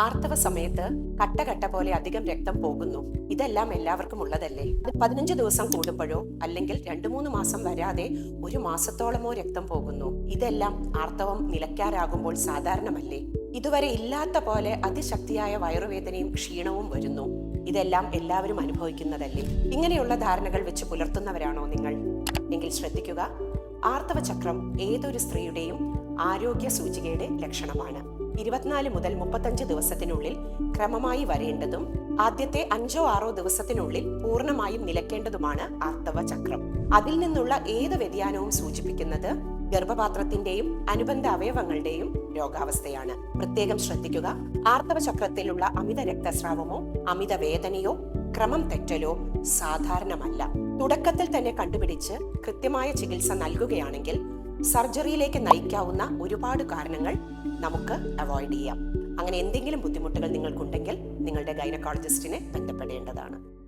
ആർത്തവ സമയത്ത് കട്ടകട്ട പോലെ അധികം രക്തം പോകുന്നു. ഇതെല്ലാം എല്ലാവർക്കും ഉള്ളതല്ലേ? പതിനഞ്ച് ദിവസം കൂടുമ്പോഴോ അല്ലെങ്കിൽ രണ്ടു മൂന്ന് മാസം വരാതെ ഒരു മാസത്തോളമോ രക്തം പോകുന്നു. ഇതെല്ലാം ആർത്തവം നിലയ്ക്കാറാകുമ്പോൾ സാധാരണമല്ലേ? ഇതുവരെ ഇല്ലാത്ത പോലെ അതിശക്തിയായ വയറുവേദനയും ക്ഷീണവും വരുന്നു. ഇതെല്ലാം എല്ലാവരും അനുഭവിക്കുന്നതല്ലേ? ഇങ്ങനെയുള്ള ധാരണകൾ വെച്ച് പുലർത്തുന്നവരാണോ നിങ്ങൾ? എങ്കിൽ ശ്രദ്ധിക്കുക ആർത്തവ ചക്രം ഏതൊരു സ്ത്രീയുടെയും ആരോഗ്യ സൂചികയുടെ ലക്ഷണമാണ്. ഇരുപത്തിനാല് മുതൽ മുപ്പത്തഞ്ച് ദിവസത്തിനുള്ളിൽ ക്രമമായി വരേണ്ടതും ആദ്യത്തെ അഞ്ചോ ആറോ ദിവസത്തിനുള്ളിൽ പൂർണമായും നിലയ്ക്കേണ്ടതുമാണ് ആർത്തവ ചക്രം അതിൽ നിന്നുള്ള ഏത് വ്യതിയാനവും സൂചിപ്പിക്കുന്നത് ഗർഭപാത്രത്തിന്റെയും അനുബന്ധ അവയവങ്ങളുടെയും രോഗാവസ്ഥയാണ്. പ്രത്യേകം ശ്രദ്ധിക്കുക ആർത്തവ ചക്രത്തിലുള്ള അമിത രക്തസ്രാവമോ അമിത വേദനയോ ക്രമം തെറ്റലോ സാധാരണമല്ല. തുടക്കത്തിൽ തന്നെ കണ്ടുപിടിച്ച് കൃത്യമായ ചികിത്സ നൽകുകയാണെങ്കിൽ സർജറിയിലേക്ക് നയിക്കാവുന്ന ഒരുപാട് കാരണങ്ങൾ നമുക്ക് അവോയ്ഡ് ചെയ്യാം. അങ്ങനെ എന്തെങ്കിലും ബുദ്ധിമുട്ടുകൾ നിങ്ങൾക്കുണ്ടെങ്കിൽ നിങ്ങളുടെ ഗൈനക്കോളജിസ്റ്റിനെ ബന്ധപ്പെടേണ്ടതാണ്.